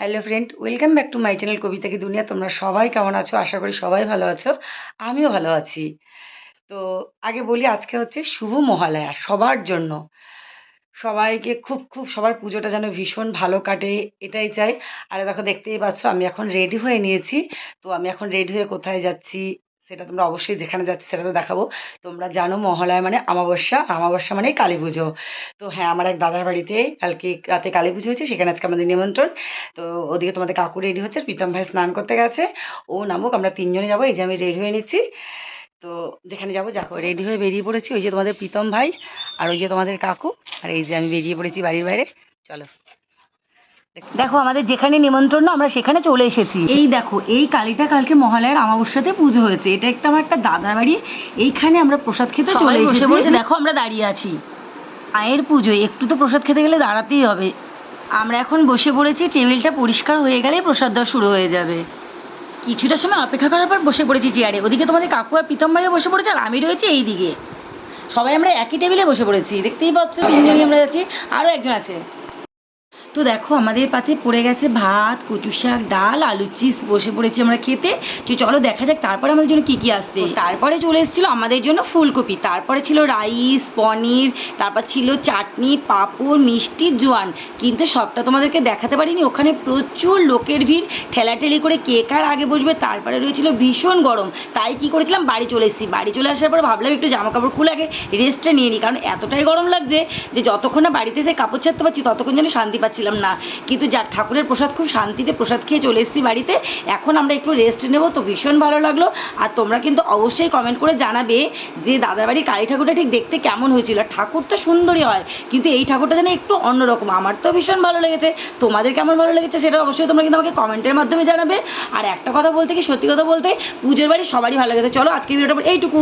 Hello friend welcome back to my channel কবিতা কি দুনিয়া তোমরা সবাই কেমন আছো? আশা করি সবাই ভালো আছো। আমিও ভালো আছি। তো আগে বলি, আজকে হচ্ছে শুভ মহালয়া সবার জন্য। সবাইকে খুব খুব সবার পুজোটা যেন ভীষণ ভালো কাটে, এটাই চাই। আর দেখো, দেখতেই পাচ্ছ, আমি এখন রেডি হয়ে নিয়েছি। তো আমি এখন রেডি হয়ে কোথায় যাচ্ছি? সেটা তোমরা অবশ্যই যেখানে যাচ্ছি সেটা তো দেখাবো। তোমরা জানো মহালয়া মানে অমাবস্যা, আর অমাবস্যা মানে কালী পুজো। তো হ্যাঁ আমার এক দাদার বাড়িতে কালকে রাতে কালী পুজো হয়েছে, সেখানে আজকে আমাদের নিমন্ত্রণ। তো ওদিকে তোমাদের কাকু রেডি হচ্ছে প্রীতম ভাই স্নান করতে গেছে। ও নামুক, আমরা তিনজনে যাব, এই যে আমি রেডি হয়ে নিচ্ছি। তো যেখানে যাব যাকো রেডি হয়ে বেরিয়ে পড়েছি ওই যে তোমাদের প্রীতম ভাই আর ওই যে তোমাদের কাকু। আর এই যে আমি বেরিয়ে পড়েছি বাড়ির বাইরে। চলো। দেখো আমাদের যেখানে নিমন্ত্রণ না আমরা সেখানে চলে এসেছি। এই দেখো এই কালীটা কালকে মহালয়ার অমাবস্যাতে পুজো হয়েছে। এটা একটা আমার একটা দাদার বাড়ি। এইখানে আমরা প্রসাদ খেতে চলে এসেছি। দেখো আমরা দাঁড়িয়ে আছি। মায়ের পুজো একটু তো প্রসাদ খেতে গেলে দাঁড়াতেই হবে। আমরা এখন বসে পড়েছি টেবিলটা পরিষ্কার হয়ে গেলেই প্রসাদ দেওয়া শুরু হয়ে যাবে। কিছুটা সময় অপেক্ষা করার পর বসে পড়েছি চেয়ারে। ওদিকে তোমাদের কাকু আর প্রীতম ভাইও বসে পড়েছে আর আমি রয়েছি এই দিকে সবাই আমরা একই টেবিলে বসে পড়েছি। দেখতেই পাচ্ছ তিনজনই আমরা যাচ্ছি। আরও একজন আছে। তো দেখো, আমাদের পাতে পড়ে গেছে ভাত কচু শাক, ডাল আলু চিপস, বসে পড়েছি আমরা খেতে। তো চলো দেখা যাক তারপরে আমাদের জন্য কী কী আসছে। তারপরে চলে এসেছিল আমাদের জন্য ফুলকপি। তারপরে ছিল রাইস, পনির, তারপর ছিল চাটনি, পাঁপড়, মিষ্টি, জোয়ান। কিন্তু সবটা তোমাদেরকে দেখাতে পারিনি। ওখানে প্রচুর লোকের ভিড়। ঠেলাঠেলি করে কে কার আগে বসবে। তারপরে রয়েছিল ভীষণ গরম। তাই কি করেছিলাম? বাড়ি চলে এসেছি। বাড়ি চলে আসার পর ভাবলাম একটু জামা কাপড় খুলে আগে রেস্টটা নিয়ে নিই। কারণ এতটাই গরম লাগছে যে যতক্ষণ না বাড়িতে এসে কাপড় ছাড়তে পারছি, ততক্ষণ যেন শান্তি পাচ্ছিলাম না। কিন্তু যাক, ঠাকুরের প্রসাদ খুব শান্তিতে প্রসাদ খেয়ে চলে এসেছি বাড়িতে। এখন আমরা একটু রেস্ট নেব, তো ভীষণ ভালো লাগল। আর তোমরা কিন্তু অবশ্যই কমেন্ট করে জানাবে যে দাদার বাড়ির কালী ঠাকুরটা ঠিক দেখতে কেমন হয়েছিল। ঠাকুর তো সুন্দরই হয়, কিন্তু এই ঠাকুরটা যেন একটু অন্যরকম। আমার তো ভীষণ ভালো লেগেছে। তোমাদের কেমন ভালো লেগেছে সেটা অবশ্যই তোমরা কিন্তু আমাকে কমেন্টের মাধ্যমে জানাবে। আর একটা কথা বলতে কি, সত্যি কথা বলতে পুজোর বাড়ি সবারই ভালো লেগেছে। চলো আজকে ভিডিওটা এইটুকু।